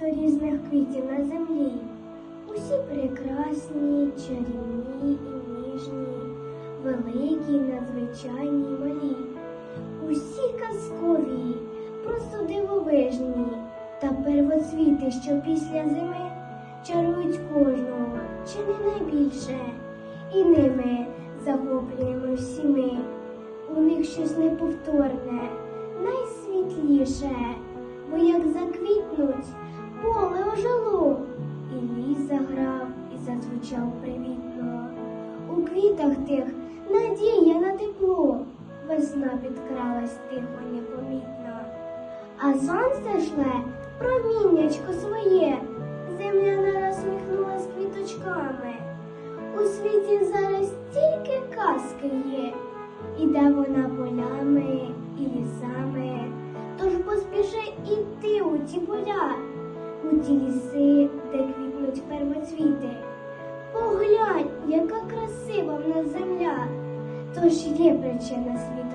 багато різних квітів на землі. Усі прекрасні, чарівні і ніжні, великі, надзвичайні малі. Усі казкові, просто дивовижні, та первоцвіти, що після зими чарують кожного, чи не найбільше, і ними захоплюємо всі ми. У них щось неповторне, найсвітліше, бо як заквітнуть, поле ожило, і ліс заграв, і зазвучав привітно. У квітах тих надія на тепло, весна підкралась тихо непомітно. А сонце шле проміннячко своє, земля нараз сміхнулась квіточками. У світі зараз тільки казки є, іде вона полями і лісами, тож поспіши іти у ті поля, у ті ліси, де квітнуть первоцвіти. Поглянь, яка красива в нас земля, тож є причина світу